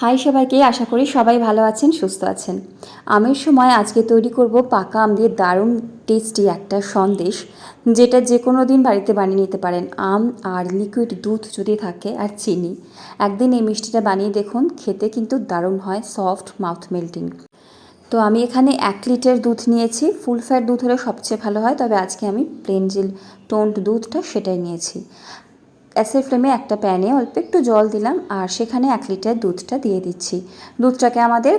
High সবাইকে, আশা করি সবাই ভালো আছেন, সুস্থ আছেন। আমের সময় আজকে তৈরি করব পাকা আম দিয়ে দারুণ টেস্টি একটা সন্দেশ, যেটা যে কোনো দিন বাড়িতে বানিয়ে নিতে পারেন। আম আর লিকুইড দুধ যদি থাকে আর চিনি। একদিন এই মিষ্টিটা বানিয়ে দেখুন, খেতে কিন্তু দারুণ হয় সফট মাউথ মেল্টিং তো আমি এখানে এক লিটার দুধ নিয়েছি ফুল ফ্যাট দুধ হলে সবচেয়ে ভালো হয়, তবে আজকে আমি প্লেন জিল টোন্ড দুধটা সেটাই নিয়েছি। গ্যাসের ফ্লেমে একটা প্যানে অল্প একটু জল দিলাম আর সেখানে এক লিটার দুধটা দিয়ে দিচ্ছি। দুধটাকে আমাদের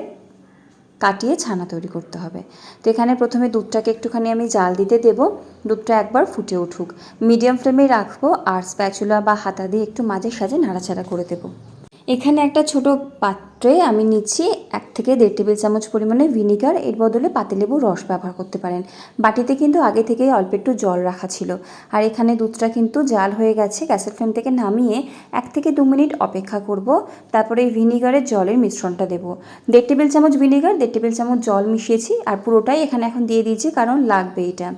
কাটিয়ে ছানা তৈরি করতে হবে। তো এখানে প্রথমে দুধটাকে একটুখানি আমি জাল দিতে দেব। দুধটা একবার ফুটে উঠুক। মিডিয়াম ফ্লেমে রাখব আর স্প্যাচুলা বা হাতা দিয়ে একটু মাঝে সাজে নাড়াচাড়া করে দেবো। এখানে একটা ছোট পাত্রে আমি নিচ্ছি এক থেকে দেড় টেবিল চামচ পরিমাণে ভিনিগার। এর বদলে পাতিলেবুর রস ব্যবহার করতে পারেন। বাটিতে কিন্তু আগে থেকেই অল্প একটু জল রাখা ছিল। আর এখানে দুধটা কিন্তু জাল হয়ে গেছে। গ্যাসের ফ্লেম থেকে নামিয়ে এক থেকে দু মিনিট অপেক্ষা করব। তারপরে এই ভিনিগারের জলের মিশ্রণটা দেব। দেড় টেবিল চামচ ভিনিগার, দেড় টেবিল চামচ জল মিশিয়েছি। আর পুরোটাই এখানে এখন দিয়ে দিয়েছি কারণ লাগবে এটা।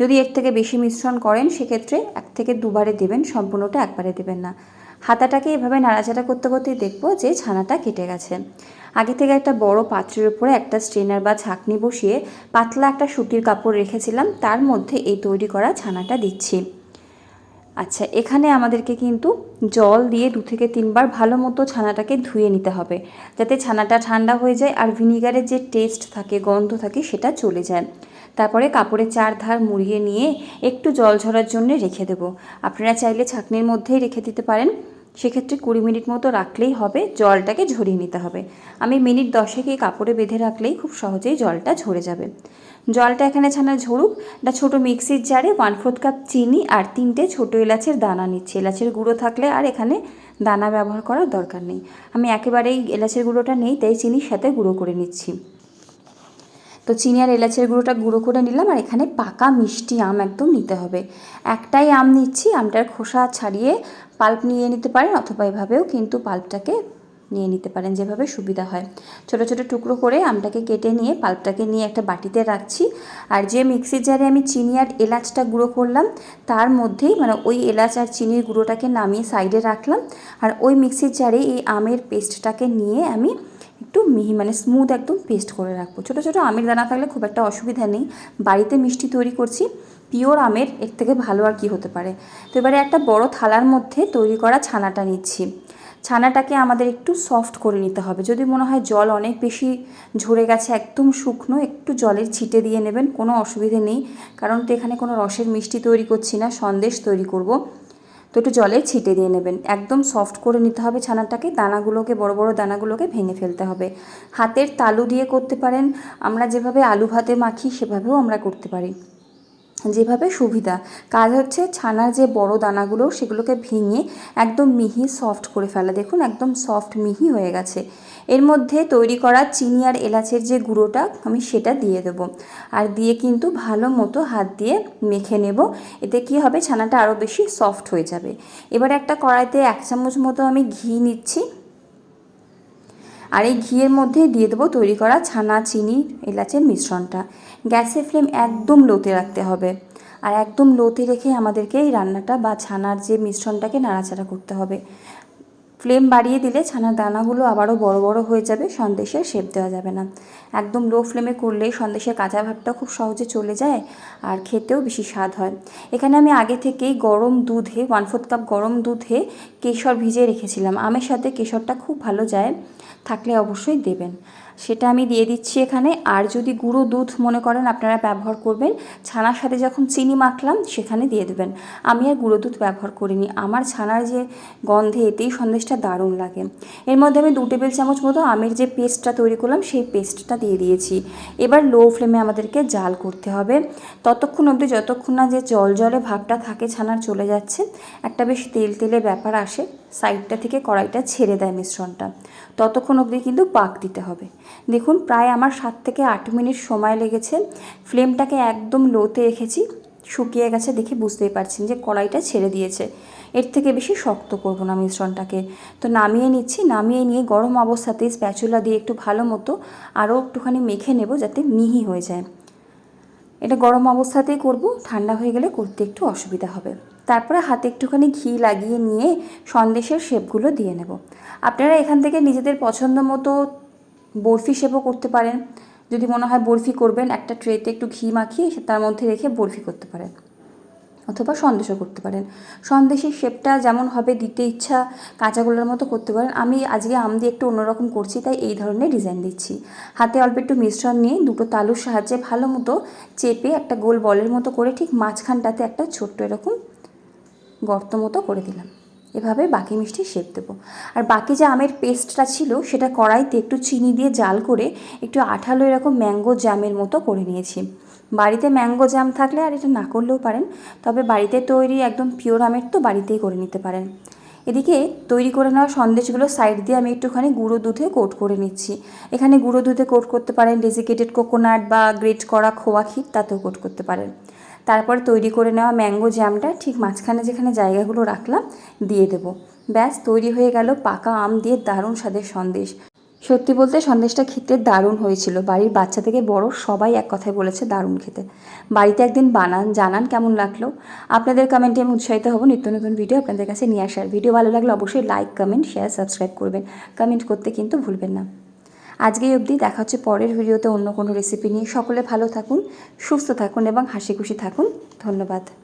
যদি এর থেকে বেশি মিশ্রণ করেন, সেক্ষেত্রে এক থেকে দুবারে দেবেন, সম্পূর্ণটা একবারে দেবেন না। হাতাটাকে এভাবে নাড়াচাড়া করতে করতে দেখব যে ছানাটা কেটে গেছে। আগে থেকে একটা বড় পাত্রের উপরে একটা স্ট্রেনার বা ছাঁকনি বসিয়ে পাতলা একটা সুতির কাপড় রেখেছিলাম, তার মধ্যে এই তৈরি করা ছানাটা দিচ্ছি। আচ্ছা এখানে আমাদেরকে কিন্তু জল দিয়ে দু থেকে তিনবার ভালো মতো ছানাটাকে ধুয়ে নিতে হবে, যাতে ছানাটা ঠান্ডা হয়ে যায় আর ভিনিগারের যে টেস্ট থাকে, গন্ধ থাকে, সেটা চলে যায়। তারপরে কাপড়ে চার ধার মুড়িয়ে নিয়ে একটু জল ঝরার জন্য রেখে দেবো। আপনারা চাইলে ছাঁকনির মধ্যেই রেখে দিতে পারেন। সেক্ষেত্রে কুড়ি মিনিট মতো রাখলেই হবে, জলটাকে ঝরিয়ে নিতে হবে। আমি মিনিট দশেক কাপড়ে বেঁধে রাখলেই খুব সহজেই জলটা ঝরে যাবে। জলটা এখানে ছানা ঝরুক, একটা ছোটো মিক্সির জারে ওয়ান ফোর্থ কাপ চিনি আর তিনটে ছোটো এলাচের দানা নিচ্ছি। এলাচের গুঁড়ো থাকলে আর এখানে দানা ব্যবহার করার দরকার নেই। আমি একেবারেই এলাচের গুঁড়োটা নেই, তাই চিনির সাথে গুঁড়ো করে নিচ্ছি। তো চিনি আর এলাচের গুঁড়োটা গুঁড়ো করে নিলাম আর এখানে পাকা মিষ্টি আম একদম নিতে হবে। একটাই আম নিচ্ছি, আমটার খোসা ছাড়িয়ে পাল্প নিয়ে নিতে পারেন অথবা এভাবেও কিন্তু পাল্পটাকে নিয়ে নিতে পারেন যেভাবে সুবিধা হয়। ছোট ছোট টুকরো করে আমটাকে কেটে নিয়ে পাল্পটাকে নিয়ে একটা বাটিতে রাখছি। আর যে মিক্সির জারে আমি চিনি আর এলাচটা গুঁড়ো করলাম, তার মধ্যেই মানে ওই এলাচ আর চিনির গুঁড়োটাকে নামিয়ে সাইডে রাখলাম। আর ওই মিক্সির জারে এই আমের পেস্টটাকে নিয়ে আমি একটু মিহি মানে স্মুথ একদম পেস্ট করে রাখব। ছোটো ছোটো আমের দানা থাকলে খুব একটা অসুবিধা নেই। বাড়িতে মিষ্টি তৈরি করছি পিওর আমের, এর থেকে ভালো আর কি হতে পারে। তো এবারে একটা বড় থালার মধ্যে তৈরি করা ছানাটা নিচ্ছি। ছানাটাকে আমাদের একটু সফট করে নিতে হবে। যদি মনে হয় জল অনেক বেশি ঝরে গেছে, একদম শুকনো, একটু জলের ছিটে দিয়ে নেবেন, কোনো অসুবিধে নেই। কারণ তো এখানে কোনো রসের মিষ্টি তৈরি করছি না, সন্দেশ তৈরি করব। তো একটু জলে ছিটে দিয়ে নেবেন। একদম সফট করে নিতে হবে ছানাটাকে। দানাগুলোকে, বড় বড় দানাগুলোকে ভেঙে ফেলতে হবে। হাতের তালু দিয়ে করতে পারেন। আমরা যেভাবে আলু ভাতে মাখি, সেভাবেও আমরা করতে পারি। যেভাবে সুবিধা। কাজ হচ্ছে ছানার যে বড় দানাগুলো, সেগুলোকে ভেঙে একদম মিহি সফট করে ফেলা। দেখুন, একদম সফট মিহি হয়ে গেছে। এর মধ্যে তৈরি করা চিনি আর এলাচের যে গুঁড়োটা, আমি সেটা দিয়ে দেব। আর দিয়ে কিন্তু ভালো মতো হাত দিয়ে মেখে নেব। এতে কি হবে, ছানাটা আরও বেশি সফট হয়ে যাবে। এবার একটা কড়াইতে এক চামচ মতো আমি ঘি নিচ্ছি। আর এই ঘিয়ের মধ্যে দিয়ে দেবো তৈরি করা ছানা, চিনি, এলাচের মিশ্রণটা। গ্যাসের ফ্লেম একদম লোতে রাখতে হবে। আর একদম লোতে রেখে আমাদেরকে এই রান্নাটা বা ছানার যে মিশ্রণটাকে নাড়াচাড়া করতে হবে। ফ্লেম বাড়িয়ে দিলে ছানার দানাগুলো আবারও বড় বড় হয়ে যাবে, সন্দেশে শেপ দেওয়া যাবে না। একদম লো ফ্লেমে করলেই সন্দেশের কাঁচা ভাবটা খুব সহজে চলে যায় আর খেতেও বেশি স্বাদ হয়। এখানে আমি আগে থেকেই গরম দুধে, ওয়ান ফোর্থ কাপ গরম দুধে কেশর ভিজিয়ে রেখেছিলাম। আমের সাথে কেশরটা খুব ভালো যায়। থাকলে অবশ্যই দেবেন। সেটা আমি দিয়ে দিচ্ছি এখানে। আর যদি গুঁড়ো দুধ মনে করেন আপনারা ব্যবহার করবেন, ছানার সাথে যখন চিনি মাখলাম সেখানে দিয়ে দেবেন। আমি আর গুঁড়ো দুধ ব্যবহার করিনি। আমার ছানার যে গন্ধে এতেই সন্দেশটা দারুণ লাগে। এর মধ্যে আমি দু টেবিল চামচ মতো আমের যে পেস্টটা তৈরি করলাম, সেই পেস্টটা দিয়ে দিয়েছি। এবার লো ফ্লেমে আমাদেরকে জাল করতে হবে। ততক্ষণ অবধি যতক্ষণ না যে জল জলে ভাবটা থাকে ছানার চলে যাচ্ছে, একটা বেশ তেল তেলে ব্যাপার আসে। সাইডটা থেকে কড়াইটা ছেড়ে দেয় মিশ্রণটা। ততক্ষণ অবধি কিন্তু পাক দিতে হবে। দেখুন, প্রায় আমার সাত থেকে আট মিনিট সময় লেগেছে। ফ্লেমটাকে একদম লোতে রেখেছি। শুকিয়ে গেছে দেখে বুঝতেই পারছেন যে কড়াইটা ছেড়ে দিয়েছে। এর থেকে বেশি শক্ত করব না মিশ্রণটাকে। তো নামিয়ে নিচ্ছি। নামিয়ে নিয়ে গরম অবস্থাতেই স্প্যাচুলা দিয়ে একটু ভালো মতো আরও একটুখানি মেখে নেব যাতে মিহি হয়ে যায়। এটা গরম অবস্থাতেই করব। ঠান্ডা হয়ে গেলে করতে একটু অসুবিধা হবে। তারপরে হাতে একটুখানি ঘি লাগিয়ে নিয়ে সন্দেশের শেপগুলো দিয়ে নেব। আপনারা এখান থেকে নিজেদের পছন্দ মতো বরফি শেপও করতে পারেন। যদি মনে হয় বরফি করবেন, একটা ট্রেতে একটু ঘি মাখিয়ে তার মধ্যে রেখে বরফি করতে পারেন অথবা সন্দেশও করতে পারেন। সন্দেশের শেপটা যেমন হবে, দিতে ইচ্ছা কাঁচাগোলার মতো করতে পারেন। আমি আজকে আম দিয়ে একটু অন্যরকম করছি, তাই এই ধরনের ডিজাইন দিচ্ছি। হাতে অল্প একটু মিশ্রণ নিয়ে দুটো তালুর সাহায্যে ভালো মতো চেপে একটা গোল বলের মতো করে ঠিক মাঝখানটাতে একটা ছোট্ট এরকম গর্ত মতো করে দিলাম। এভাবে বাকি মিষ্টি শেপ দেবো। আর বাকি যে আমের পেস্টটা ছিল, সেটা কড়াইতে একটু চিনি দিয়ে জাল করে একটু আঠালো এরকম ম্যাঙ্গো জ্যামের মতো করে নিয়েছি। বাড়িতে ম্যাঙ্গো জ্যাম থাকলে আর এটা না করলেও পারেন, তবে বাড়িতে তৈরি একদম পিওর আমের তো বাড়িতেই করে নিতে পারেন। এদিকে তৈরি করে নেওয়া সন্দেশগুলো সাইড দিয়ে আমি একটুখানি গুঁড়ো দুধে কোট করে নিচ্ছি। এখানে গুঁড়ো দুধে কোট করতে পারেন ডেজিকেটেড কোকোনাট বা গ্রেট করা খোয়া ক্ষীর, তাতেও কোট করতে পারেন। তারপর তৈরি করে নেওয়া ম্যাঙ্গো জ্যামটা ঠিক মাঝখানে যেখানে জায়গাগুলো রাখলাম, দিয়ে দেবো। ব্যাস, তৈরি হয়ে গেল পাকা আম দিয়ে দারুণ স্বাদের সন্দেশ। সত্যি বলতে সন্দেশটা খেতে দারুণ হয়েছিল। বাড়ির বাচ্চা থেকে বড় সবাই এক কথায় বলেছে দারুণ খেতে। বাড়িতে একদিন বানান, জানান কেমন লাগল। আপনাদের কমেন্টে আমি উৎসাহিত হব। নিত্য নতুন ভিডিও আপনাদের কাছে নিয়ে আসার। ভিডিও ভালো লাগলে অবশ্যই লাইক কমেন্ট শেয়ার সাবস্ক্রাইব করবেন। কমেন্ট করতে কিন্তু ভুলবেন না। আজকেই অবধি দেখা হচ্ছে পরের ভিডিওতে অন্য কোনো রেসিপি নিয়ে। সকলে ভালো থাকুন, সুস্থ থাকুন এবং হাসি খুশি থাকুন। ধন্যবাদ।